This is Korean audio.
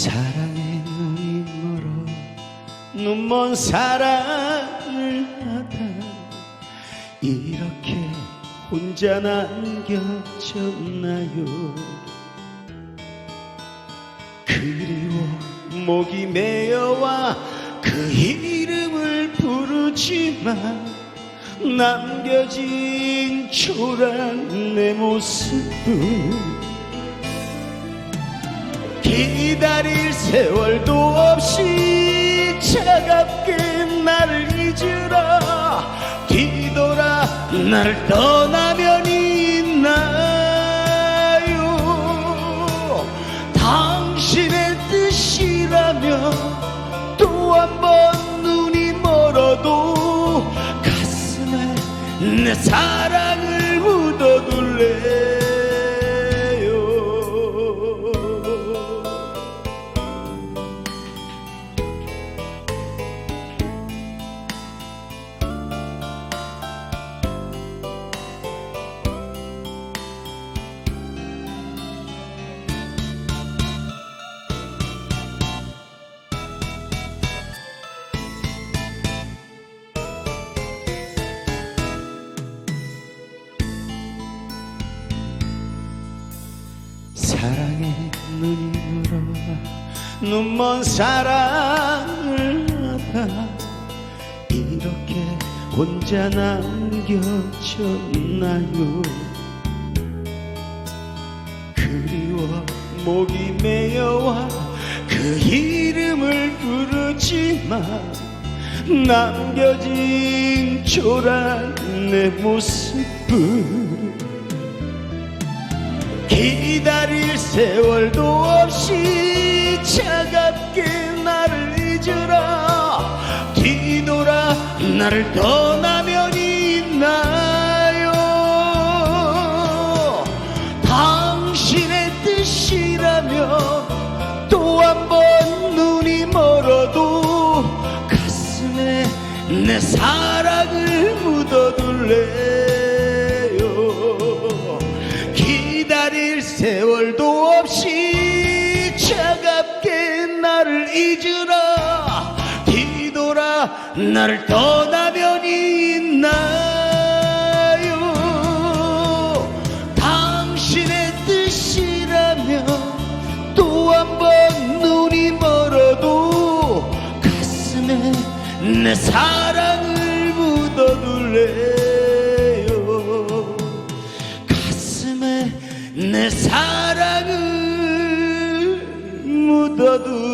사랑의 눈이 멀어 눈먼 사랑을 하다 이렇게 혼자 남겨졌나요? 그리워 목이 메어와 그 이름을 부르지만 남겨진 초라한 내 모습은 기다릴 세월도 없이 차갑게 나를 잊으라. 뒤돌아 나를 떠나면 있나요? 당신의 뜻이라면 또 한 번 눈이 멀어도 가슴에 내 사랑을 묻어둘래 사랑의 눈이 멀어 눈먼 사랑을 하다 이렇게 혼자 남겨졌나요? 그리워 목이 메어와 그 이름을 부르지만 남겨진 초라한 내 모습은 기다릴 세월도 없이 차갑게 나를 잊으라 뒤돌아 나를 떠나면 있나요? 당신의 뜻이라면 또 한 번 눈이 멀어도 가슴에 내 사랑을 묻어둘래 잊으라 뒤돌아 나를 떠나면 있나요? 당신의 뜻이라면 또 한 번 눈이 멀어도 가슴에 내 사랑을 묻어둘래요? 가슴에 내 사랑을 묻어둘